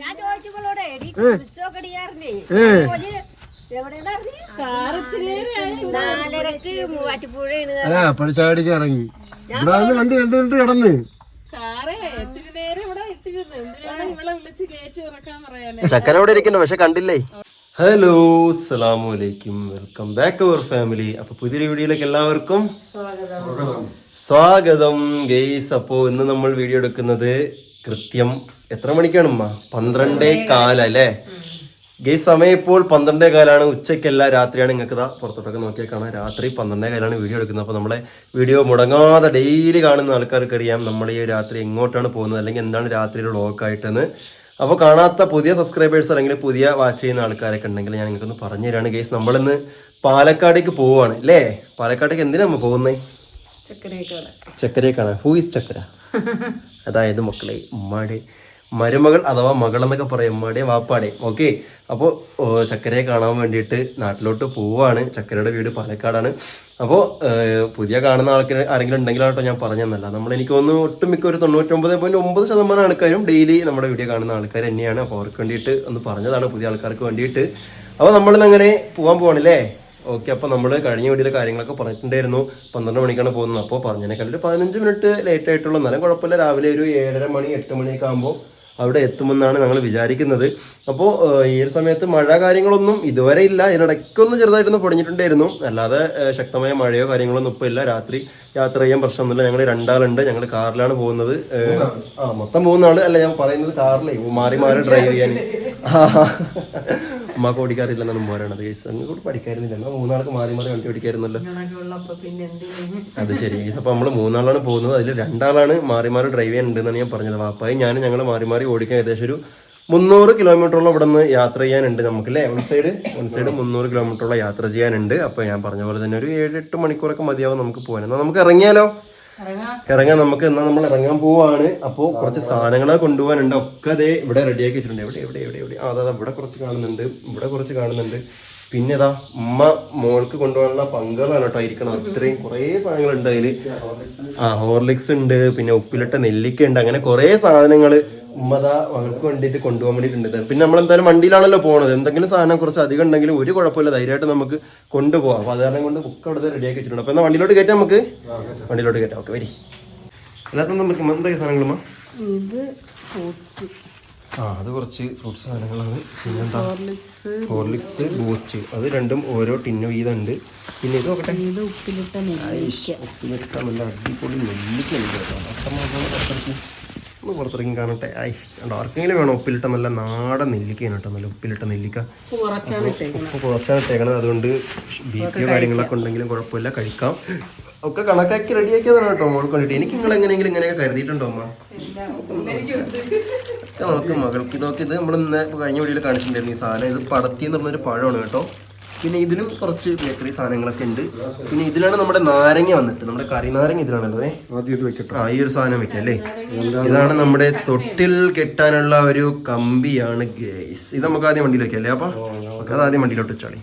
ഞാൻ ചോദിച്ചപ്പോളോടെ നാലരക്ക് മൂവാറ്റുപുഴയാണ്. അതാ പടിച്ചാടിക്ക് ഇറങ്ങി. ഇവിടെ വന്ന് വണ്ടി രണ്ടു മിനിറ്റ് കിടന്ന്. കാറേ ഇത്തിരി നേരം ഇവിടെ ഇട്ടിരുന്നു എന്തിനാണ് ഇവളെ വിളിച്ച് കയറ്റി ഇറക്കാൻ പറയാനേ? ചക്കര ഇരിക്കുന്നു പക്ഷെ കണ്ടില്ലേ? ഹലോ അസ്സലാമു അലൈക്കും വെൽക്കം ബാക്ക് അവർ ഫാമിലി അപ്പൊ പുതിയൊരു വീഡിയോയിലേക്ക് എല്ലാവർക്കും സ്വാഗതം. ഗെയ്സ് അപ്പോ ഇന്ന് നമ്മൾ വീഡിയോ എടുക്കുന്നത് കൃത്യം എത്ര മണിക്കാണ് ഉമ്മ? പന്ത്രണ്ടേ കാലല്ലേ ഗെയ്സ് സമയം ഇപ്പോൾ പന്ത്രണ്ടേ കാലാണ്. ഉച്ചയ്ക്കല്ല രാത്രിയാണ് നിങ്ങൾക്ക് ഇതാ പുറത്തോട്ടൊക്കെ നോക്കിയാൽ കാണാം. രാത്രി പന്ത്രണ്ടേ കാലാണ് വീഡിയോ എടുക്കുന്നത്. അപ്പോൾ നമ്മളെ വീഡിയോ മുടങ്ങാതെ ഡെയിലി കാണുന്ന ആൾക്കാർക്ക് അറിയാം നമ്മൾ ഈ രാത്രി എങ്ങോട്ടാണ് പോകുന്നത് അല്ലെങ്കിൽ എന്താണ് രാത്രിയുടെ ലോക്കായിട്ടെന്ന്. അപ്പോൾ കാണാത്ത പുതിയ സബ്സ്ക്രൈബേഴ്സ് അല്ലെങ്കിൽ പുതിയ വാച്ച് ചെയ്യുന്ന ആൾക്കാരൊക്കെ ഉണ്ടെങ്കിൽ ഞാൻ നിങ്ങൾക്കൊന്ന് പറഞ്ഞു തരാണ് ഗെയ്സ് നമ്മളിന്ന് പാലക്കാടേക്ക് പോവുകയാണ് അല്ലേ? പാലക്കാടേക്ക് എന്തിനാണ് നമ്മൾ പോകുന്നത്? ചക്കരയൊക്കെ ചക്കരയെ കാണാൻ ഹൂ ഈസ് ചക്കര? അതായത് മക്കളെ ഉമ്മാടെ മരുമകൾ അഥവാ മകൾ എന്നൊക്കെ പറയും. ഉമ്മാടെ വാപ്പാടെ. ഓക്കെ അപ്പോൾ ചക്കരയെ കാണാൻ വേണ്ടിയിട്ട് നാട്ടിലോട്ട് പോവാണ്. ചക്കരയുടെ വീട് പാലക്കാടാണ്. അപ്പോൾ പുതിയ കാണുന്ന ആൾക്കാർ ആരെങ്കിലും ഉണ്ടെങ്കിലാണ് കേട്ടോ ഞാൻ പറഞ്ഞതെന്നല്ല. നമ്മൾ എനിക്ക് തോന്നുന്നു ഒട്ടുമിക്ക ഒരു തൊണ്ണൂറ്റൊമ്പത് പോയിന്റ് ഒമ്പത് ശതമാനം ആൾക്കാരും ഡെയിലി നമ്മുടെ വീഡിയോ കാണുന്ന ആൾക്കാർ തന്നെയാണ്. അപ്പോൾ അവർക്ക് വേണ്ടിയിട്ട് ഒന്ന് പറഞ്ഞതാണ് പുതിയ ആൾക്കാർക്ക് വേണ്ടിയിട്ട്. അപ്പോൾ നമ്മളിന്ന് അങ്ങനെ പോകാൻ പോവാണല്ലേ ഓക്കെ അപ്പോൾ നമ്മൾ കഴിഞ്ഞ വീഡിയോയിലെ കാര്യങ്ങളൊക്കെ പറഞ്ഞിട്ടുണ്ടായിരുന്നു. പന്ത്രണ്ട് മണിക്കാണ് പോകുന്നത്. അപ്പോൾ പറഞ്ഞതിനേക്കാൾ ഒരു പതിനഞ്ച് മിനിറ്റ് ലേറ്റ് ആയിട്ടുള്ളൂ. എന്നാലും കുഴപ്പമില്ല. രാവിലെ ഒരു ഏഴര മണി എട്ട് മണിയൊക്കെ ആകുമ്പോൾ അവിടെ എത്തുമെന്നാണ് ഞങ്ങൾ വിചാരിക്കുന്നത്. അപ്പോൾ ഈ ഒരു സമയത്ത് മഴ കാര്യങ്ങളൊന്നും ഇതുവരെ ഇല്ല. ഇതിനിടയ്ക്കൊന്ന് ചെറുതായിട്ടൊന്ന് പൊടിഞ്ഞിട്ടുണ്ടായിരുന്നു. അല്ലാതെ ശക്തമായ മഴയോ കാര്യങ്ങളൊന്നും ഇപ്പോൾ ഇല്ല. രാത്രി യാത്ര ചെയ്യാൻ പ്രശ്നമൊന്നുമില്ല. ഞങ്ങൾ രണ്ടാളുണ്ട്. ഞങ്ങൾ കാറിലാണ് പോകുന്നത്. ആ മൊത്തം മൂന്നാൾ അല്ല ഞാൻ പറയുന്നത് കാറിലേ. മാറി മാറി ഡ്രൈവ് ചെയ്യാൻ. ഉമ്മാക്ക് ഓടിക്കാറില്ലെന്നാണ് ഉമ്മ പറയണത്. ഗൈസ് അങ്ങോട്ട് കൂടി പഠിക്കായിരുന്നില്ല. എന്നാൽ മൂന്നാൾക്ക് മാറി മാറി വണ്ടി ഓടിക്കായിരുന്നല്ലോ. അത് ശരി. ഗൈസ് അപ്പൊ നമ്മൾ മൂന്നാളാണ് പോകുന്നത്. അതിൽ രണ്ടാളാണ് മാറി മാറി ഡ്രൈവ് ചെയ്യാനുണ്ടെന്നാണ് ഞാൻ പറഞ്ഞത്. വാപ്പായി ഞാൻ ഞങ്ങൾ മാറി മാറി ഓടിക്കാൻ ഏകദേശം ഒരു മുന്നൂറ് കിലോമീറ്ററോളം ഇവിടെ നിന്ന് യാത്ര ചെയ്യാനുണ്ട് നമുക്ക് അല്ലേ? വൺ സൈഡ് വൺ സൈഡ് മുന്നൂറ് കിലോമീറ്ററോളം യാത്ര ചെയ്യാനുണ്ട്. അപ്പോൾ ഞാൻ പറഞ്ഞ പോലെ തന്നെ ഒരു ഏഴ് എട്ട് മണിക്കൂറൊക്കെ മതിയാവും നമുക്ക് പോകാൻ എന്നാൽ നമുക്ക് ഇറങ്ങിയാലോ? ഇറങ്ങാം ഇറങ്ങാൻ നമുക്ക് എന്നാ നമ്മൾ ഇറങ്ങാൻ പോവാണ്. അപ്പോൾ കുറച്ച് സാധനങ്ങളെ കൊണ്ടുപോകാനുണ്ട്. ഒക്കെ അതേ ഇവിടെ റെഡിയാക്കി വെച്ചിട്ടുണ്ട്. എവിടെ എവിടെ എവിടെ എവിടെ? അതാ അതാ ഇവിടെ കുറച്ച് കാണുന്നുണ്ട്. ഇവിടെ കുറച്ച് കാണുന്നുണ്ട്. പിന്നെ ഇതാ ഉമ്മ മോൾക്ക് കൊണ്ടുപോകാനുള്ള പങ്കുകളാണ് കേട്ടോ ഇരിക്കണം അത്രയും കുറേ സാധനങ്ങളുണ്ട് അതിൽ ആ ഹോർലിക്സ് ഉണ്ട്. പിന്നെ ഉപ്പിലിട്ട നെല്ലിക്ക ഉണ്ട്. അങ്ങനെ കുറേ സാധനങ്ങൾ ഉമ്മതാ അവൾക്ക് വേണ്ടിയിട്ട് കൊണ്ടുപോകാൻ വേണ്ടിയിട്ടുണ്ട്. പിന്നെ നമ്മൾ എന്തായാലും വണ്ടിയിലാണല്ലോ പോണത്. എന്തെങ്കിലും സാധനം കുറച്ച് അധികം ഉണ്ടെങ്കിൽ ഒരു കുഴപ്പമില്ല. ധൈര്യമായിട്ട് നമുക്ക് കൊണ്ടുപോകാം അപ്പോൾ അത് കാരണം കൊണ്ട് ബുക്ക് അവിടെ റെഡിയാക്കി വെച്ചിട്ടുണ്ട്. അപ്പോൾ എന്നാൽ വണ്ടിയിലോട്ട് കയറ്റാം നമുക്ക്? വണ്ടിയിലോട്ട് കയറ്റാം. ഓക്കെ വരി. അല്ലാത്ത നമുക്ക് എന്തൊക്കെ സാധനങ്ങളുമ്മ? ഇത് ഫ്രൂട്ട്സ്. ആ അത് കുറച്ച് ഫ്രൂട്ട്സ് സാധനങ്ങളാണ്. പിന്നെന്താ? ഹോർലിക്സ്. Horlicks Boost. അത് രണ്ടും ഓരോ ടിന്ന് വീതം പിന്നെ ഇത് നോക്കട്ടെ. ഉപ്പിലിട്ട നെല്ലിക്ക. ഉപ്പിലിട്ട നല്ല അടിപൊളി നെല്ലിക്ക ഉണ്ട് അത്രമാത്രം ഒന്ന് പുറത്തിറങ്ങി കാണട്ടെ. ഐ കണ്ടോ? ആർക്കെങ്കിലും വേണം ഉപ്പിലിട്ട നല്ല നാടൻ നെല്ലിക്കയാണ് കേട്ടോ നല്ല ഉപ്പിലിട്ട നെല്ലിക്ക. ഉപ്പ് കുറച്ചാണ് ഇട്ടേക്കണത്. അതുകൊണ്ട് ബി പി കാര്യങ്ങളൊക്കെ ഉണ്ടെങ്കിലും കുഴപ്പമില്ല കഴിക്കാം. ഒക്കെ കണക്കാക്കി റെഡിയാക്കിയതാണ് കേട്ടോ മോൾക്ക് വേണ്ടിട്ട് എനിക്ക് നിങ്ങൾ എങ്ങനെയെങ്കിലും ഇങ്ങനെയൊക്കെ കരുതിയിട്ടുണ്ടോ അമ്മ? നോക്ക് മകൾക്ക്. ഇതൊക്കെ ഇത് നമ്മൾ ഇന്ന് കഴിഞ്ഞ വീഡിയോയിൽ കാണിച്ചിട്ടുണ്ടായിരുന്നു ഈ സാധനം. ഇത് പടത്തി എന്ന് പറഞ്ഞൊരു പഴമാണ് കേട്ടോ. പിന്നെ ഇതിലും കുറച്ച് ബേക്കറി സാധനങ്ങളൊക്കെ ഉണ്ട്. പിന്നെ ഇതിലാണ് നമ്മുടെ നാരങ്ങ വന്നിട്ട്. നമ്മുടെ കറി നാരങ്ങ ഇതിലാണല്ലോ ആ ഈ ഒരു സാധനം വെക്കാം അല്ലേ? ഇതാണ് നമ്മുടെ തൊട്ടിൽ കെട്ടാനുള്ള ഒരു കമ്പിയാണ് ഗേസ് ഇത് നമുക്ക് ആദ്യം വണ്ടിയിൽ വെക്കാം അല്ലേ അപ്പൊ? നമുക്ക് അത് ആദ്യം വണ്ടിയിലോട്ട് വെച്ചാളി.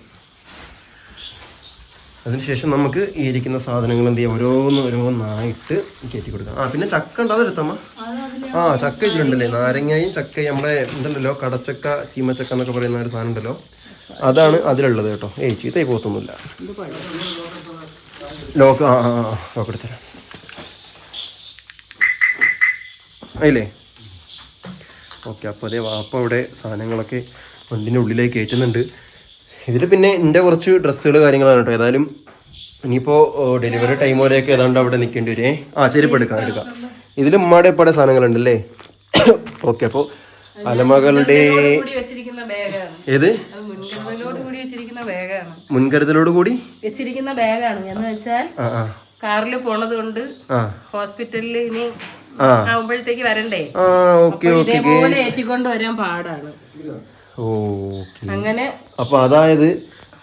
അതിനുശേഷം നമുക്ക് ഈ ഇരിക്കുന്ന സാധനങ്ങൾ എന്ത് ചെയ്യാം? ഓരോന്ന് ഓരോന്നായിട്ട് കയറ്റി കൊടുക്കാം. ആ പിന്നെ ചക്ക ഉണ്ട്? അതെടുത്തമ്മ ആ ചക്ക ഇതിലുണ്ടല്ലേ? നാരങ്ങയും ചക്കയും. നമ്മുടെ എന്തുണ്ടല്ലോ കടച്ചക്ക ചീമച്ചക്ക എന്നൊക്കെ പറയുന്ന ഒരു സാധനം ഉണ്ടല്ലോ. അതാണ് അതിലുള്ളത് കേട്ടോ. ഏയ് ചീത്തയായി പോത്തൊന്നുമില്ല. ലോക്ക് ആ ആ ലോക്ക് എടുത്തരാം അതില്ലേ ഓക്കെ അപ്പോൾ അതേ വാപ്പ അവിടെ സാധനങ്ങളൊക്കെ വണ്ടിന്റെ ഉള്ളിലേക്ക് കയറ്റുന്നുണ്ട്. ഇതിൽ പിന്നെ എന്റെ കുറച്ച് ഡ്രസ്സുകൾ കാര്യങ്ങളാണ് കേട്ടോ. ഏതായാലും ഇനിയിപ്പോൾ ഡെലിവറി ടൈം വരെയൊക്കെ ഏതാണ്ട് അവിടെ നിൽക്കേണ്ടി വരും. ഏ ആ ചെരുപ്പ് എടുക്കാം എടുക്കാം. ഇതിൽ ഉമ്മാടെ പട സാധനങ്ങളുണ്ടല്ലേ? ഓക്കെ അപ്പോൾ അലമകളുടെ ഏത് അത് മുൻകരുതലോട് കൂടി വെച്ചിരിക്കുന്ന ബാഗാണ്. മുൻകരുതലോട് കൂടി? വെച്ചിരിക്കുന്ന ബാഗാണ്. എന്ന് വെച്ചാൽ കാറിൽ പോണത് കൊണ്ട് ഹോസ്പിറ്റലിൽ ഇനി ആവുമ്പോഴത്തേക്ക് വരണ്ടേ? ഇതേപോലെ ഏറ്റിക്കൊണ്ട് വരാൻ പാടാണ്. അങ്ങനെ അപ്പൊ അതായത്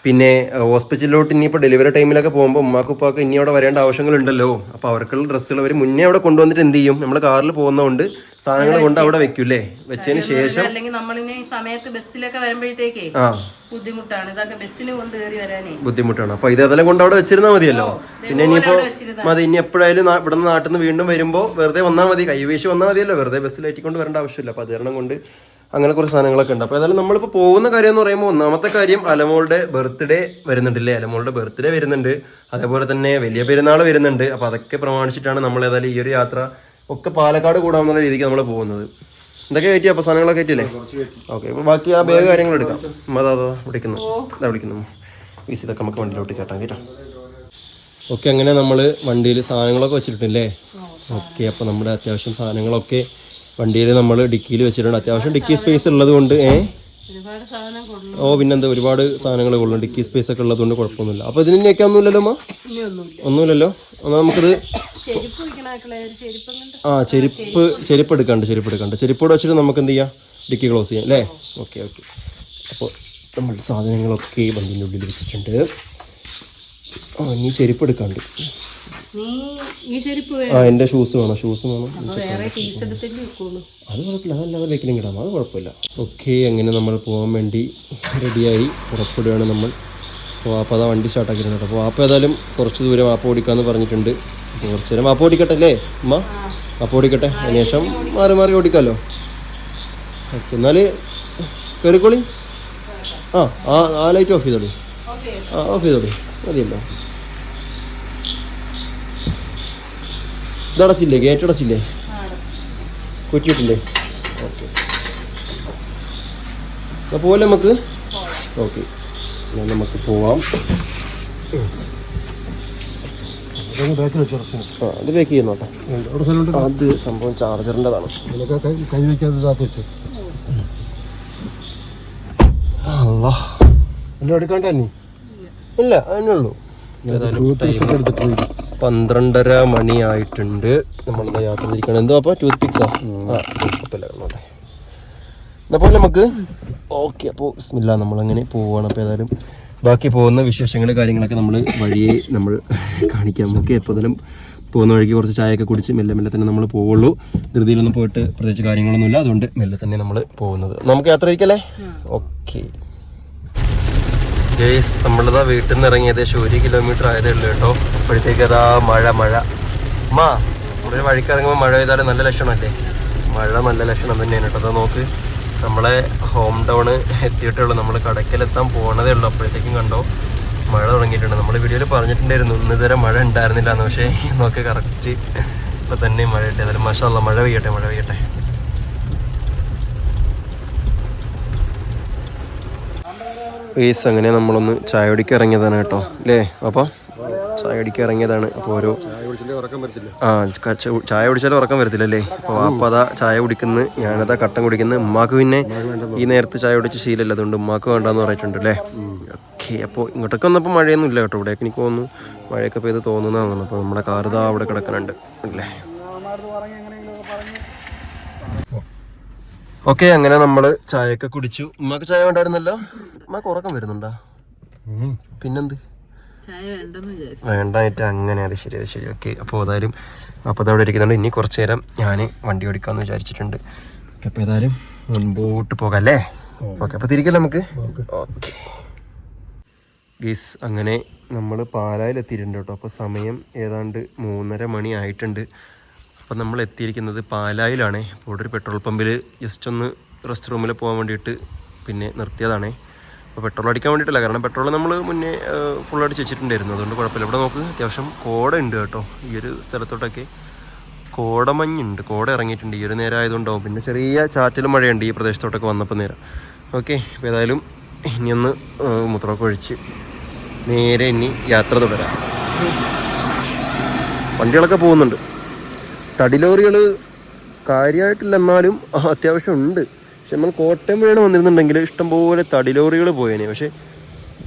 പിന്നെ ഹോസ്പിറ്റലിലോട്ട് ഇനിയിപ്പോൾ ഡെലിവറി ടൈമിലൊക്കെ പോകുമ്പോൾ ഉമ്മാക്കുപ്പാക്ക് ഇനി അവിടെ വരേണ്ട ആവശ്യങ്ങളുണ്ടല്ലോ. അപ്പോൾ അവർക്കുള്ള ഡ്രസ്സുകൾ അവർ മുന്നേ അവിടെ കൊണ്ടുവന്നിട്ട് എന്ത് ചെയ്യും? നമ്മൾ കാറിൽ പോകുന്നതുകൊണ്ട് സാധനങ്ങൾ കൊണ്ട് അവിടെ വെക്കൂലേ വെച്ചതിന് ശേഷം അല്ലെങ്കിൽ നമ്മളിനി സമയത്ത് ബസ്സിലൊക്കെ വരുമ്പോഴത്തേക്കേ ആ. ബുദ്ധിമുട്ടാണ്. ഇതൊക്കെ ബസ്സിൽ കൊണ്ട് കയറി വരാനേ. ബുദ്ധിമുട്ടാണ്. അപ്പോൾ ഇതെല്ലാം കൊണ്ട് അവിടെ വെച്ചിരുന്നാൽ മതിയല്ലോ. പിന്നെ ഇനിയിപ്പോൾ വെച്ചിരുന്നാ മതി ഇനി എപ്പോഴായാലും ഇവിടെ നിന്ന് നാട്ടിൽ നിന്ന് വീണ്ടും വരുമ്പോ വെറുതെ വന്നാൽ മതി. കൈവീശി വന്നാൽ മതിയല്ലോ. വെറുതെ ബസ്സിലേറ്റിക്കൊണ്ട് വരേണ്ട ആവശ്യമില്ല. അപ്പോൾ അത് കാരണം കൊണ്ട് അങ്ങനെ കുറച്ച് സാധനങ്ങളൊക്കെ ഉണ്ട്. അപ്പോൾ ഏതായാലും നമ്മളിപ്പോൾ പോകുന്ന കാര്യം എന്ന് പറയുമ്പോൾ ഒന്നാമത്തെ കാര്യം അലമോളുടെ ബർത്ത്ഡേ വരുന്നുണ്ടല്ലേ? അലമോളുടെ ബർത്ത്ഡേ വരുന്നുണ്ട്. അതേപോലെ തന്നെ വലിയ പെരുന്നാൾ വരുന്നുണ്ട്. അപ്പോൾ അതൊക്കെ പ്രമാണിച്ചിട്ടാണ് നമ്മൾ ഏതായാലും ഈ ഒരു യാത്ര ഒക്കെ പാലക്കാട് കൂടാമെന്നുള്ള രീതിക്ക് നമ്മൾ പോകുന്നത്. എന്തൊക്കെ കയറ്റി അപ്പോൾ സാധനങ്ങളൊക്കെ കയറ്റില്ലേ ഓക്കെ അപ്പോൾ ബാക്കി ആ ബാഗ് കാര്യങ്ങൾ എടുക്കാം. അതാ അതാ വിളിക്കുന്നു. അതാ വിളിക്കുന്നു. വിസി ഇതൊക്കെ നമുക്ക് വണ്ടിയിലോട്ട് കേട്ടാം കേട്ടോ. ഓക്കെ അങ്ങനെ നമ്മൾ വണ്ടിയിൽ സാധനങ്ങളൊക്കെ വെച്ചിട്ടുണ്ടല്ലേ? ഓക്കെ അപ്പോൾ നമ്മുടെ അത്യാവശ്യം സാധനങ്ങളൊക്കെ വണ്ടിയിൽ നമ്മൾ ഡിക്കിയിൽ വെച്ചിട്ടുണ്ട്. അത്യാവശ്യം ഡിക്കി സ്പേസ് ഉള്ളത് കൊണ്ട് ഏ ഓ പിന്നെന്താ ഒരുപാട് സാധനങ്ങൾ കൊള്ളും. ഡിക്കി സ്പേസ് ഒക്കെ ഉള്ളതുകൊണ്ട് കുഴപ്പമൊന്നുമില്ല. അപ്പോൾ ഇതിന് ഒന്നുമില്ലല്ലോ അമ്മ? ഒന്നുമില്ലല്ലോ? എന്നാൽ നമുക്കിത് ആ ചെരുപ്പ് ചെരുപ്പ് എടുക്കാണ്ട് ചെരുപ്പ് എടുക്കാണ്ട്. ചെരുപ്പോടെ വെച്ചിട്ട് നമുക്ക് എന്ത് ചെയ്യാം ഡിക്കി ക്ലോസ് ചെയ്യാം അല്ലേ? Okay okay. അപ്പോൾ നമ്മൾ സാധനങ്ങളൊക്കെ ഈ വണ്ടിന്റെ ഉള്ളിൽ വെച്ചിട്ടുണ്ട്. ആ ഇനി ചെരുപ്പ് എടുക്കാണ്ട്. ആ എന്റെ ഷൂസ് വേണം ഷൂസ് വേണം. അത് കുഴപ്പമില്ല അതല്ലാതെ വെക്കലും കിടാം അത് കുഴപ്പമില്ല. ഓക്കെ അങ്ങനെ നമ്മൾ പോകാൻ വേണ്ടി റെഡിയായി പുറപ്പെടുകയാണ് നമ്മൾ. അപ്പോൾ വാപ്പ അതാ വണ്ടി സ്റ്റാർട്ടാക്കിയിട്ടുണ്ട് അപ്പോൾ വാപ്പ ഏതായാലും കുറച്ച് ദൂരം വാപ്പ ഓടിക്കാമെന്ന് പറഞ്ഞിട്ടുണ്ട്. അപ്പോൾ കുറച്ച് നേരം വാപ്പ ഓടിക്കട്ടെ അല്ലേ? അമ്മ വാപ്പ ഓടിക്കട്ടെ? അതിനുശേഷം മാറി മാറി ഓടിക്കാമല്ലോ ഓക്കെ എന്നാൽ കയറിക്കോളി ആ ആ ആ ലൈറ്റ് ഓഫ് ചെയ്തോളി. ആ ഓഫ് ചെയ്തോളി. മതിയല്ലോ. ഇതടച്ചില്ലേ? ഗേറ്റ് അടച്ചില്ലേ? കുറ്റിയിട്ടില്ലേ? ഓക്കെ. അപ്പോൾ പോലെ നമുക്ക്? ഓക്കെ. ഞാൻ നമുക്ക് പോവാം. ആ അത് ബേക്ക് ചെയ്യുന്നോട്ടെ അത് സംഭവം ചാർജറിന്റെതാണ്. കൈ കൈ വയ്ക്കാതെ ഇതാക്കി വെച്ചു. അല്ലാ എല്ലാം എടുക്കാണ്ട് ഇല്ല. അതിനുള്ളൂ എടുത്തിട്ട് പോയി. പന്ത്രണ്ടര മണിയായിട്ടുണ്ട്. നമ്മളിതാ യാത്ര തിരിക്കണം. എന്തോ അപ്പോൾ ടൂത്ത് പിക്സാ ആ? കുഴപ്പമില്ല. കിടന്നോട്ടെ അപ്പോൾ നമുക്ക് ഓക്കെ അപ്പോൾ ഇല്ല നമ്മളങ്ങനെ പോവുകയാണ് അപ്പോൾ ഏതായാലും ബാക്കി പോകുന്ന വിശേഷങ്ങൾ കാര്യങ്ങളൊക്കെ നമ്മൾ വഴിയെ നമ്മൾ കാണിക്കാം. നമുക്ക് എപ്പോൾ തന്നെ പോകുന്ന വഴിക്ക് കുറച്ച് ചായയൊക്കെ കുടിച്ച് മെല്ലെ മെല്ലെ തന്നെ നമ്മൾ പോവുള്ളൂ. ധൃതിയിലൊന്നും പോയിട്ട് പ്രത്യേകിച്ച് കാര്യങ്ങളൊന്നുമില്ല. അതുകൊണ്ട് മെല്ലെ തന്നെ നമ്മൾ പോകുന്നത്. നമുക്ക് യാത്ര ഇരിക്കല്ലേ ഓക്കെ. ഗേസ് നമ്മളിതാ വീട്ടിൽ നിന്ന് ഇറങ്ങി ഏകദേശം ഒരു കിലോമീറ്റർ ആയതേ ഉള്ളൂ കേട്ടോ. അപ്പോഴത്തേക്ക് അതാ മഴ മഴ. മാ നമ്മളൊരു വഴിക്ക് ഇറങ്ങുമ്പോൾ മഴ പെയ്താൽ നല്ല ലക്ഷണമല്ലേ? മഴ നല്ല ലക്ഷണം തന്നെയാണ് കേട്ടോ. അതാ നോക്ക്. നമ്മളെ ഹോം ടൗൺ എത്തിയിട്ടുള്ളൂ നമ്മൾ കടയ്ക്കലെത്താൻ പോണതേ ഉള്ളൂ അപ്പോഴത്തേക്കും കണ്ടോ മഴ തുടങ്ങിയിട്ടുണ്ട്. നമ്മൾ വീഡിയോയിൽ പറഞ്ഞിട്ടുണ്ടായിരുന്നു ഇന്ന് മഴ ഉണ്ടായിരുന്നില്ല എന്ന്. പക്ഷേ നോക്ക് കറക്റ്റ് ഇപ്പം തന്നെ മഴ കിട്ടിയതായാലും മഷാല്ല മഴ പെയ്യട്ടെ മഴ പെയ്യട്ടെ. പ്ലീസ് അങ്ങനെ നമ്മളൊന്ന് ചായ കുടിക്കാൻ ഇറങ്ങിയതാണ് കേട്ടോ അല്ലേ? അപ്പോൾ ചായ കുടിക്കാൻ ഇറങ്ങിയതാണ്. അപ്പോൾ ഓരോ ആ ചായ കുടിച്ചാലും ഉറക്കം വരത്തില്ല അല്ലേ? അപ്പോൾ അപ്പോൾ അതാ ചായ കുടിക്കുന്നത് ഞാനതാ കട്ടൻ കുടിക്കുന്നത് ഉമ്മാക്ക് പിന്നെ ഈ നേരത്തെ ചായ കുടിച്ച് ശീലമല്ല. അതുകൊണ്ട് ഉമ്മാക്ക് വേണ്ടെന്ന് പറഞ്ഞിട്ടുണ്ട് അല്ലേ? ഓക്കെ അപ്പോൾ ഇങ്ങോട്ടൊക്കെ വന്നപ്പോൾ മഴയൊന്നും ഇല്ല കേട്ടോ. ഇവിടെ എനിക്ക് തോന്നുന്നു മഴയൊക്കെ പെയ്ത് തോന്നുന്നതാണ് അപ്പോൾ നമ്മുടെ കാർ ഇതാ അവിടെ കിടക്കുന്നുണ്ട് അല്ലേ? ഓക്കെ അങ്ങനെ നമ്മൾ ചായയൊക്കെ കുടിച്ചു. ഉമ്മക്ക് ചായ വേണ്ടായിരുന്നല്ലോ? ഉമ്മാക്ക് ഉറക്കം വരുന്നുണ്ടോ? പിന്നെന്ത്? ചായ വേണ്ടെന്ന് വിചാരിച്ചു. വേണ്ടായിട്ട് അങ്ങനെ അത് ശരി അത് ശരി. ഓക്കെ അപ്പോൾ ഏതായാലും അപ്പോൾ അതവിടെ ഇരിക്കുന്നുണ്ട്. ഇനി കുറച്ച് നേരം ഞാൻ വണ്ടി ഓടിക്കാമെന്ന് വിചാരിച്ചിട്ടുണ്ട്. ഓക്കെ അപ്പോൾ ഏതായാലും മുൻപോട്ട് പോകാം അല്ലേ? ഓക്കെ അപ്പോൾ തിരിക്കല്ലേ നമുക്ക്? ഓക്കെ. ഗീസ് അങ്ങനെ നമ്മൾ പാലായിലെത്തിയിട്ടുണ്ട് കേട്ടോ. അപ്പോൾ സമയം ഏതാണ്ട് മൂന്നര മണി ആയിട്ടുണ്ട്. അപ്പോൾ നമ്മൾ എത്തിയിരിക്കുന്നത് പാലായിലാണ്. അപ്പോൾ ഇവിടെ ഒരു പെട്രോൾ പമ്പിൽ ജസ്റ്റ് ഒന്ന് റെസ്റ്റ് റൂമിൽ പോകാൻ വേണ്ടിയിട്ട് പിന്നെ നിർത്തിയതാണേ. അപ്പോൾ പെട്രോൾ അടിക്കാൻ വേണ്ടിയിട്ടല്ല കാരണം പെട്രോൾ നമ്മൾ മുന്നേ ഫുൾ അടിച്ച് വെച്ചിട്ടുണ്ടായിരുന്നു. അതുകൊണ്ട് കുഴപ്പമില്ല. ഇവിടെ നോക്ക് അത്യാവശ്യം കോട ഉണ്ട് കേട്ടോ. ഈ ഒരു സ്ഥലത്തോട്ടൊക്കെ കോടമഞ്ഞുണ്ട്. കോട ഇറങ്ങിയിട്ടുണ്ട്. ഈ ഒരു നേരം ആയതുകൊണ്ടാവും. പിന്നെ ചെറിയ ചാറ്റലും മഴയുണ്ട് ഈ പ്രദേശത്തോട്ടൊക്കെ വന്നപ്പോൾ നേരം. ഓക്കെ അപ്പോൾ ഏതായാലും ഇനി ഒന്ന് മൂത്രമൊക്കെ ഒഴിച്ച് നേരെ ഇനി യാത്ര തുടരാം. വണ്ടികളൊക്കെ പോകുന്നുണ്ട്. തടിലോറികൾ കാര്യമായിട്ടില്ല എന്നാലും അത്യാവശ്യം ഉണ്ട് പക്ഷെ നമ്മൾ കോട്ടയം വഴിയാണ് വന്നിരുന്നുണ്ടെങ്കിൽ ഇഷ്ടംപോലെ തടിലോറികൾ പോയേനെ. പക്ഷേ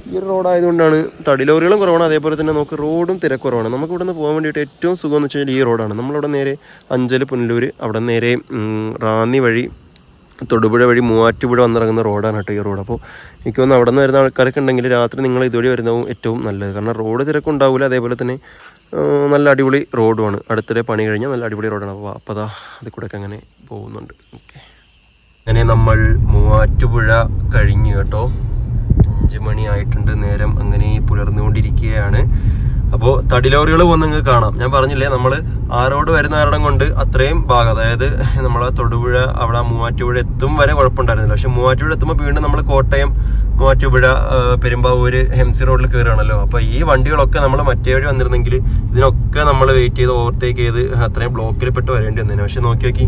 ഈ ഒരു റോഡായതുകൊണ്ടാണ് തടിലോറികളും കുറവാണ്. അതേപോലെ തന്നെ നമുക്ക് റോഡും തിരക്കുറവാണ് നമുക്ക് ഇവിടെ നിന്ന് പോകാൻ വേണ്ടിയിട്ട് ഏറ്റവും സുഖം എന്ന് വെച്ചാൽ ഈ റോഡാണ്. നമ്മളവിടെ നേരെ അഞ്ചൽ പുനലൂർ അവിടെ നേരെ റാന്നി വഴി തൊടുപുഴ വഴി മൂവാറ്റുപുഴ വന്നിറങ്ങുന്ന റോഡാണ് കേട്ടോ ഈ റോഡ്. അപ്പോൾ എനിക്ക് തോന്നുന്നു അവിടെ നിന്ന് വരുന്ന ആൾക്കാരൊക്കെ ഉണ്ടെങ്കിൽ രാത്രി നിങ്ങൾ ഇതുവഴി വരുന്നതും ഏറ്റവും നല്ലത്. കാരണം റോഡ് തിരക്കുണ്ടാവില്ല അതേപോലെ തന്നെ നല്ല അടിപൊളി റോഡുമാണ്. അടുത്തിടെ പണി കഴിഞ്ഞാൽ നല്ല അടിപൊളി റോഡാണ്. അപ്പോൾ അപ്പോൾ അതാ അതിൽ കൂടെയൊക്കെ അങ്ങനെ പോകുന്നുണ്ട്. അങ്ങനെ നമ്മൾ മൂവാറ്റുപുഴ കഴിഞ്ഞു കേട്ടോ. അഞ്ച് മണിയായിട്ടുണ്ട് നേരം അങ്ങനെ പുലർന്നുകൊണ്ടിരിക്കുകയാണ്. അപ്പോൾ തടി ലോറികൾ പോകുന്ന കാണാം. ഞാൻ പറഞ്ഞില്ലേ നമ്മൾ ആ റോഡ് വരുന്ന കാരണം കൊണ്ട് അത്രയും ഭാഗം അതായത് നമ്മളെ തൊടുപുഴ അവിടെ മൂവാറ്റുപുഴ എത്തും വരെ കുഴപ്പമുണ്ടായിരുന്നില്ല. പക്ഷെ മൂവാറ്റുപുഴ എത്തുമ്പോൾ വീണ്ടും നമ്മൾ കോട്ടയം മൂവാറ്റുപുഴ പെരുമ്പാവൂര് എം സി റോഡിൽ കയറുകയാണല്ലോ. അപ്പോൾ ഈ വണ്ടികളൊക്കെ നമ്മൾ മറ്റേ വഴി വന്നിരുന്നെങ്കിൽ ഇതിനൊക്കെ നമ്മൾ വെയിറ്റ് ചെയ്ത് ഓവർടേക്ക് ചെയ്ത് അത്രയും ബ്ലോക്കിൽ പെട്ട് വരേണ്ടി വന്നേനെ. പക്ഷെ നോക്കി നോക്കി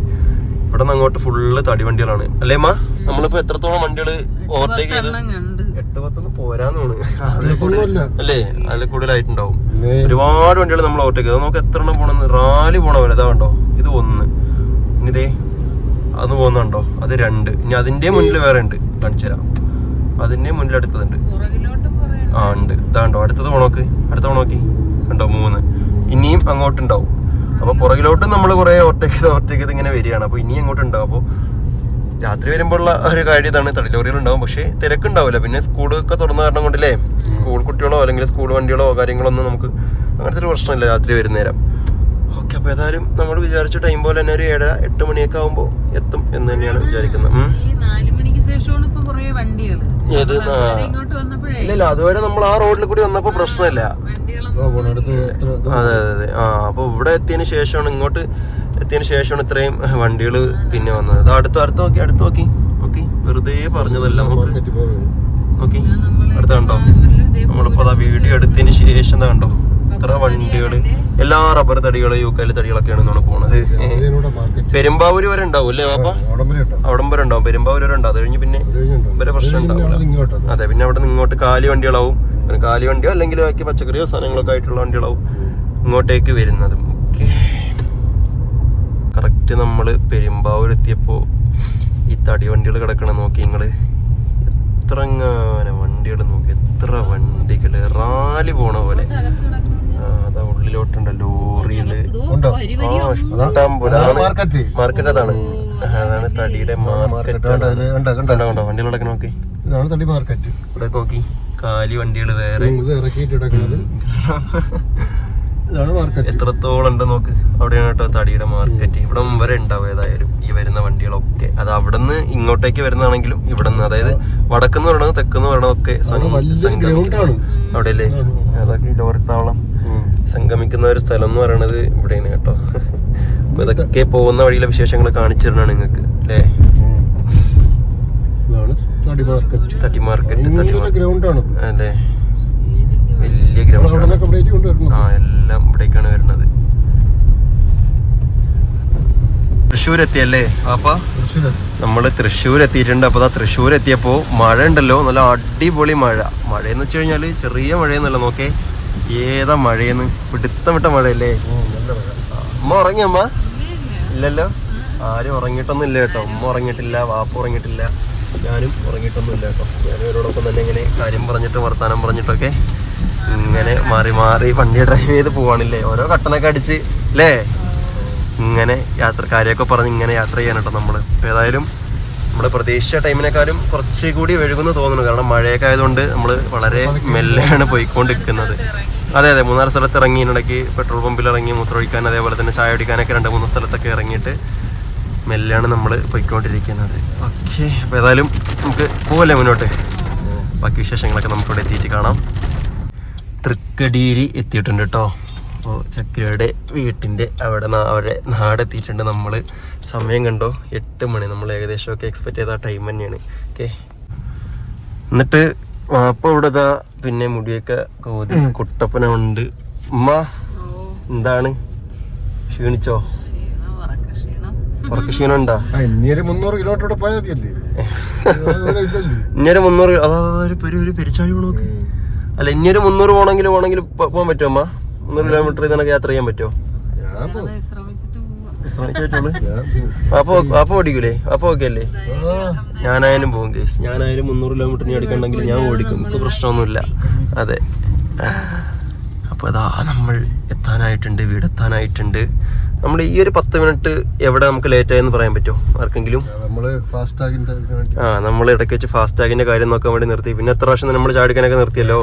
ഇവിടെ നിന്ന് അങ്ങോട്ട് ഫുള്ള് തടി വണ്ടികളാണ് അല്ലേ മാ നമ്മളിപ്പോ എത്രത്തോളം വണ്ടികൾ ഓവർടേക്ക് ചെയ്ത്? എട്ട് പത്തൊന്ന് പോരാന്നാണ് അതിൽ കൂടുതൽ. അല്ലേ? അതിൽ കൂടുതലായിട്ടുണ്ടാവും. ഒരുപാട് വണ്ടികൾ നമ്മൾ ഓവർടേക്ക് ചെയ്ത്. നമുക്ക് എത്ര എണ്ണം പോണെന്ന് റാലി പോണ പോലെ. ഇതാ കണ്ടോ? ഇത് ഒന്ന്. ഇനി ഇതേ അത് പോകുന്നുണ്ടോ അത് രണ്ട്. ഇനി അതിന്റെ മുന്നിൽ വേറെ ഉണ്ട്. കാണിച്ചു തരാം. അതിന്റെ മുന്നിൽ അടുത്തതുണ്ട്. ആ ഉണ്ട്. ഇതാണ്ടോ അടുത്തത് പോണോക്ക്. അടുത്ത പോണോക്കി. കണ്ടോ? മൂന്ന്. ഇനിയും അങ്ങോട്ടുണ്ടാവും. അപ്പൊ പുറകിലോട്ട് നമ്മൾ കുറേ ഓവർടേക്ക് ചെയ്ത് ഓവർടേക്ക് ചെയ്ത് ഇങ്ങനെ വരികയാണ്. അപ്പോൾ ഇനി അങ്ങോട്ട് ഉണ്ടാവും അപ്പോൾ രാത്രി വരുമ്പോഴുള്ള ഒരു കാര്യം ഇതാണ്. തടി ലോറികൾ ഉണ്ടാവും പക്ഷേ തിരക്കുണ്ടാവില്ല. പിന്നെ സ്കൂളൊക്കെ തുറന്ന കാരണം കൊണ്ടല്ലേ സ്കൂൾ കുട്ടികളോ അല്ലെങ്കിൽ സ്കൂൾ വണ്ടികളോ കാര്യങ്ങളൊന്നും നമുക്ക് അങ്ങനത്തെ ഒരു പ്രശ്നമില്ല രാത്രി വരുന്നേരം. ഓക്കെ അപ്പോൾ ഏതായാലും നമ്മൾ വിചാരിച്ച ടൈം പോലെ തന്നെ ഒരു ഏഴര എട്ട് മണിയൊക്കെ ആകുമ്പോൾ എത്തും എന്ന് തന്നെയാണ് വിചാരിക്കുന്നത്. ഏത്? ഇല്ല അതുവരെ നമ്മൾ ആ റോഡിൽ കൂടി വന്നപ്പോൾ പ്രശ്നമില്ല. അതെ അതെ അതെ. ആ അപ്പോൾ ഇവിടെ എത്തിയതിന് ശേഷമാണ് ഇങ്ങോട്ട് എത്തിയതിന് ശേഷമാണ് ഇത്രയും വണ്ടികൾ പിന്നെ വന്നത്. അത് അടുത്ത് അടുത്ത് നോക്കി അടുത്ത് നോക്കി. നോക്കി. വെറുതെ പറഞ്ഞതല്ല നമുക്ക് നമ്മൾ അടുത്ത കണ്ടോ? ചാനലിൽ ഇതേ നമ്മളിപ്പോ അതാ വീഡിയോ എടുത്തതിന് ശേഷം കണ്ടോ? ഇത്ര വണ്ടികൾ എല്ലാ റബ്ബർ തടികളും യൂക്കാലി തടികളൊക്കെയാണ് ഇന്നാണ് പോണത്. പെരുമ്പാവൂര് വരെ ഉണ്ടാവും അല്ലേ പാപ്പ അവിടം വരെ ഉണ്ടാവും. പെരുമ്പാവൂര് വരെ ഉണ്ടാവും. അത് കഴിഞ്ഞ് പിന്നെ വരെ പ്രശ്നം അത് ഉണ്ടാവില്ല. അതെ പിന്നെ അവിടെ നിന്ന് ഇങ്ങോട്ട് കാലി വണ്ടികളാവും. പിന്നെ കാലി വണ്ടിയോ അല്ലെങ്കിൽ ബാക്കി പച്ചക്കറിയോ സാധനങ്ങളൊക്കെ ആയിട്ടുള്ള വണ്ടികളാവും ഇങ്ങോട്ടേക്ക് വരുന്നതും. ഓക്കെ. കറക്റ്റ് നമ്മൾ പെരുമ്പാവൂർ എത്തിയപ്പോൾ ഈ തടി വണ്ടികൾ കിടക്കണ നോക്കി നിങ്ങൾ എത്ര അങ്ങനെ വണ്ടികൾ നോക്കി. എത്ര വണ്ടികൾ. റാലി പോണ പോലെ. അതാ ഉള്ളിലോട്ടുണ്ട് ലോറികൾ മാർക്കറ്റ്. അതാണ്. അതാണ് തടിയുടെ മാർക്കറ്റ്. വണ്ടികളൊക്കെ നോക്കി. ഇതാണ് തടി മാർക്കറ്റ്. ഇവിടെ നോക്കി. കാലി വണ്ടികൾ വേറെ. എത്രത്തോളം ഉണ്ട് നോക്ക്. അവിടെയാണ് കേട്ടോ തടിയുടെ മാർക്കറ്റ് ഇവിടെ വരെ ഉണ്ടാവും ഏതായാലും ഈ വരുന്ന വണ്ടികളൊക്കെ. അത് അവിടുന്ന് ഇങ്ങോട്ടേക്ക് വരുന്നതാണെങ്കിലും ഇവിടെ നിന്ന് അതായത് വടക്കുന്ന പറയണത് തെക്കുന്ന പറയണതൊക്കെ അവിടെ അല്ലേ അതൊക്കെ ലോറിത്താവളം സംഗമിക്കുന്ന ഒരു സ്ഥലം എന്ന് പറയണത് ഇവിടെയാണ് കേട്ടോ. അപ്പൊ ഇതൊക്കെ പോകുന്ന വഴിയിലെ വിശേഷങ്ങൾ കാണിച്ചു തരണമാണ് നിങ്ങൾക്ക് അല്ലേ? തടി മാർക്കറ്റ്. തടി മാർക്കറ്റ് ഗ്രൗണ്ടാണ് അല്ലേ വലിയ ഗ്രൗണ്ട് ആ എല്ലാം ഇവിടേക്കാണ് വരുന്നത്. തൃശ്ശൂർ എത്തിയല്ലേ തൃശ്ശൂര് നമ്മൾ തൃശ്ശൂർ എത്തിയിട്ടുണ്ട് അപ്പൊ തൃശ്ശൂർ എത്തിയപ്പോ മഴ ഉണ്ടല്ലോ നല്ല അടിപൊളി മഴ. മഴയെന്ന് വെച്ച് കഴിഞ്ഞാൽ ചെറിയ മഴയെന്നല്ല നോക്കേ. ഏതാ മഴയെന്ന്? പിടുത്തം വിട്ട മഴയല്ലേ മഴ. അമ്മ ഉറങ്ങി അമ്മ? ഇല്ലല്ലോ? ആരും ഉറങ്ങിയിട്ടൊന്നും ഇല്ല കേട്ടോ. അമ്മ ഉറങ്ങിയിട്ടില്ല വാപ്പ ഉറങ്ങിയിട്ടില്ല. ഞാനും ഉറങ്ങിയിട്ടൊന്നുമില്ല കേട്ടോ. ഞാനും ഇവരോടൊപ്പം തന്നെ ഇങ്ങനെ കാര്യം പറഞ്ഞിട്ട് വർത്താനം പറഞ്ഞിട്ടൊക്കെ ഇങ്ങനെ മാറി മാറി വണ്ടി ഡ്രൈവ് ചെയ്ത് പോവാണില്ലേ. ഓരോ കട്ടനൊക്കെ അടിച്ച് അല്ലേ ഇങ്ങനെ യാത്ര കാര്യമൊക്കെ പറഞ്ഞ് ഇങ്ങനെ യാത്ര നമ്മൾ. ഇപ്പം ഏതായാലും നമ്മുടെ പ്രതീക്ഷിച്ച ടൈമിനേക്കാളും കുറച്ച് കൂടി വഴുകുന്നു തോന്നുന്നു. കാരണം മഴയൊക്കെ ആയതുകൊണ്ട് നമ്മൾ വളരെ മെല്ലെയാണ് പോയിക്കൊണ്ടിരിക്കുന്നത്. അതെ അതെ. മൂന്നാൽ സ്ഥലത്ത് ഇറങ്ങി ഇടയ്ക്ക് പെട്രോൾ പമ്പിൽ ഇറങ്ങി മൂത്രമൊഴിക്കാൻ അതേപോലെ തന്നെ ചായ അടിക്കാനൊക്കെ രണ്ട് മൂന്ന് സ്ഥലത്തൊക്കെ ഇറങ്ങിയിട്ട് മെല്ലെയാണ് നമ്മൾ പോയിക്കൊണ്ടിരിക്കുന്നത്. ഓക്കെ അപ്പോൾ ഏതായാലും നമുക്ക് പോവല്ലേ മുന്നോട്ട്? ബാക്കി വിശേഷങ്ങളൊക്കെ നമുക്കിവിടെ എത്തിയിട്ട് കാണാം. തൃക്കടീരി എത്തിയിട്ടുണ്ട് കേട്ടോ അപ്പോൾ ചക്കരയുടെ വീട്ടിന്റെ അവിടെ അവിടെ നാടെത്തിയിട്ടുണ്ട് നമ്മൾ സമയം കണ്ടോ? എട്ട് മണി. നമ്മൾ ഏകദേശമൊക്കെ എക്സ്പെക്റ്റ് ചെയ്ത ടൈം തന്നെയാണ്. ഓക്കെ. എന്നിട്ട് അപ്പോൾ ഇവിടെ ഇതാ പിന്നെ മുടിയൊക്കെ കോതി കുട്ടപ്പനുണ്ട് ഉമ്മ എന്താണ്? ക്ഷീണിച്ചോ? ഉറക്ക ക്ഷീണം ഉണ്ടോ ആ മുന്നൂറ് കിലോമീറ്റർ പോയാൽ മതിയല്ലേ? ഇനിയൊരു മുന്നൂറ് അതാ ഒരു പെരു ഒരു പെരിച്ചാഴി നോക്ക് അല്ല ഇനിയൊരു മുന്നൂറ് പോകണമെങ്കിൽ പോകണമെങ്കിൽ പോകാൻ പറ്റുമോ അമ്മ? മുന്നൂറ് കിലോമീറ്റർ ഇതിനൊക്കെ യാത്ര ചെയ്യാൻ പറ്റുമോ? അപ്പൊ അപ്പൊ ഓടിക്കൂലേ? അപ്പൊ ഓക്കെ അല്ലേ? ഞാനായാലും പോകും കേസ് ഞാനായാലും മുന്നൂറ് കിലോമീറ്റർ ഇനി എടുക്കണ്ടെങ്കിൽ ഞാൻ ഓടിക്കും. എനിക്ക് പ്രശ്നമൊന്നുമില്ല. അതെ. അപ്പൊ അതാ നമ്മൾ എത്താനായിട്ടുണ്ട് വീടെത്താനായിട്ടുണ്ട്. നമ്മൾ ഈ ഒരു പത്ത് മിനിറ്റ് എവിടെ നമുക്ക് ലേറ്റ് ആയെന്ന് പറയാൻ പറ്റുമോ? ആർക്കെങ്കിലും? ആ നമ്മൾ ഇടയ്ക്ക് വെച്ച് ഫാസ്റ്റാഗിന്റെ കാര്യം നോക്കാൻ വേണ്ടി നിർത്തി. പിന്നെ എത്ര പ്രാവശ്യം നമ്മൾ ചാടിക്കാനൊക്കെ നിർത്തിയല്ലോ.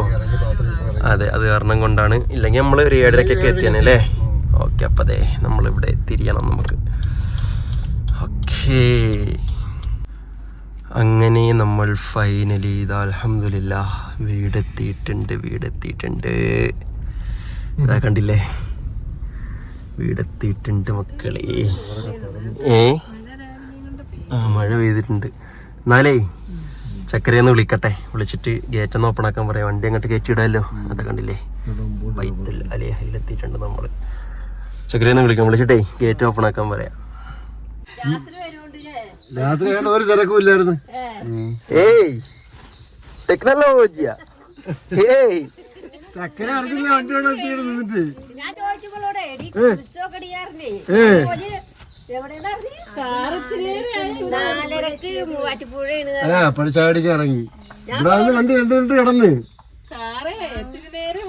അതെ അത് കാരണം കൊണ്ടാണ്. ഇല്ലെങ്കിൽ നമ്മൾ ഒരു ഏഴരക്കൊക്കെ എത്തിയാണ് അല്ലേ? ഓക്കെ അപ്പം അതെ നമ്മളിവിടെ തിരിയണം നമുക്ക്. ഓക്കേ. അങ്ങനെ നമ്മൾ ഫൈനലി ഇത് അലഹമില്ല വീടെത്തിയിട്ടുണ്ട് വീടെത്തിയിട്ടുണ്ട്. ഇതാ കണ്ടില്ലേ? വീടെത്തിയിട്ടുണ്ട് മക്കളെ. ഏ? ആ മഴ പെയ്തിട്ടുണ്ട്. എന്നാലേ ചക്കരയെന്ന് വിളിക്കട്ടെ. വിളിച്ചിട്ട് ഗേറ്റ് ഒന്ന് ഓപ്പൺ ആക്കാൻ പറയാം. വണ്ടി അങ്ങോട്ട് കയറ്റി ഇടാമല്ലോ അതൊക്കെ കണ്ടില്ലേ? വൈത്തൽ അല്ലേ അതിലെത്തിയിട്ടുണ്ട് നമ്മൾ ചക്കരയെന്ന് വിളിക്കാം വിളിച്ചിട്ടേ ഗേറ്റ് ഓപ്പൺ ആക്കാൻ പറയാം. രാത്രി ഒരു തിരക്കും ഇല്ലായിരുന്നു. ഏയ് ടെക്നോളജിയാ ഏയ് ചക്കര അറിഞ്ഞില്ല വണ്ടി കൊണ്ട് വെച്ചിട്ട് നിന്നിട്ട്. ഞാൻ ചോദിച്ചപ്പോളോടെ? നാലരക്ക് മൂവാറ്റുപുഴയാണ് ഇറങ്ങി. ഇവിടെ വന്ന് വണ്ടി രണ്ടു മിനിറ്റ് കിടന്ന്. ചക്കര നേരം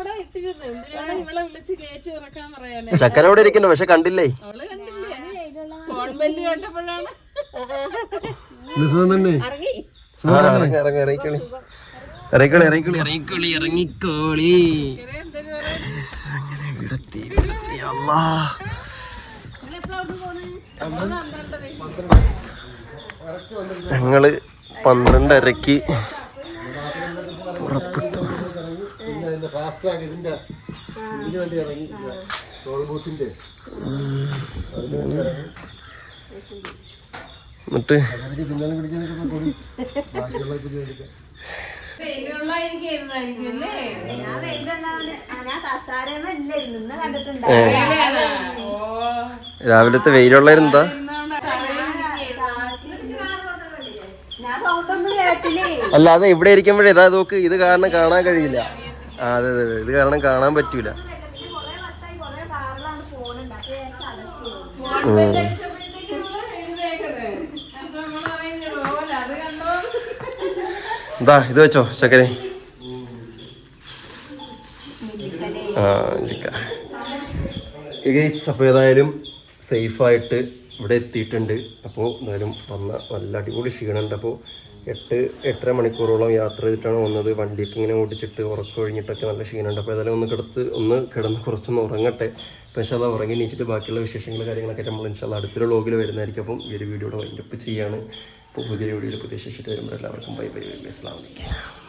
ഇവിടെ ഇരിക്കുന്നു പക്ഷെ കണ്ടില്ലേ? അവൾ കണ്ടില്ലേ? ഫോൺ ബെല്ല് കേട്ടപ്പോഴാണ് ഇന്ന് തന്നെ? ഇറങ്ങി ഇറങ്ങ്, ഇറങ്ങ്, ഇറങ്ങിക്കോളി ഇറങ്ങിക്കോളി ഇറങ്ങിക്കോളി ഇറങ്ങിക്കോളി. ഇറങ്ങിക്കോളി എന്തൊരു പറയാ Yes, അങ്ങനെ. അല്ലാ ഞങ്ങൾ പന്ത്രണ്ടരക്ക് പുറപ്പെട്ടു. എന്നിട്ട് രാവിലത്തെ ഒന്നും അല്ല അതെ ഇവിടെ ഇരിക്കുമ്പോഴേ? ഇതാ നോക്ക് ഇത് കാരണം കാണാൻ കഴിയില്ല. ആ അതെ അതെ ഇത് കാരണം കാണാൻ പറ്റൂല കൊറേ വട്ടായി കൊറേ കാറിലാണ് പോകുന്നുണ്ട് അപ്പൊ ഞാൻ ചടച്ചു ഫോൺ ബെല്ല് അടിച്ചപ്പോഴത്തേക്ക് ഇവൾ എഴുന്നേക്കണേ അപ്പൊ നമ്മൾ പറയുന്നത് പോലെ അത് കണ്ടോ എന്താ ഇത് വെച്ചോ ചക്കരെ ആ അപ്പോൾ ഏതായാലും സേഫായിട്ട് ഇവിടെ എത്തിയിട്ടുണ്ട്. അപ്പോൾ എന്തായാലും വന്ന നല്ല അടിപൊളി ക്ഷീണമുണ്ട്. അപ്പോൾ എട്ട് എട്ടര മണിക്കൂറോളം യാത്ര ചെയ്തിട്ടാണ് വന്നത്. വണ്ടിയൊക്കെ ഇങ്ങനെ ഓടിച്ചിട്ട് ഉറക്കം ഒഴിഞ്ഞിട്ടൊക്കെ നല്ല ക്ഷീണമുണ്ട്. അപ്പോൾ ഏതായാലും ഒന്ന് കിടത്ത് ഒന്ന് കിടന്ന് കുറച്ചൊന്ന് ഉറങ്ങട്ടെ. പക്ഷെ അത് ഉറങ്ങി നീച്ചിട്ട് ബാക്കിയുള്ള വിശേഷങ്ങൾ കാര്യങ്ങളൊക്കെ നമ്മൾ ഇൻഷാല്ല അടുത്തൊരു ലോഗിൽ വരുന്നതായിരിക്കും. അപ്പം ഈ ഒരു വീഡിയോയുടെ വൈൻഡപ്പ് ചെയ്യാണ് അപ്പോൾ പുതിയ വീഡിയോയിൽ പുതിയ ശേഷിട്ട് വരുമ്പോൾ എല്ലാവർക്കും ബൈ ബൈ ബൈ അസ്ലാം വലൈക്കും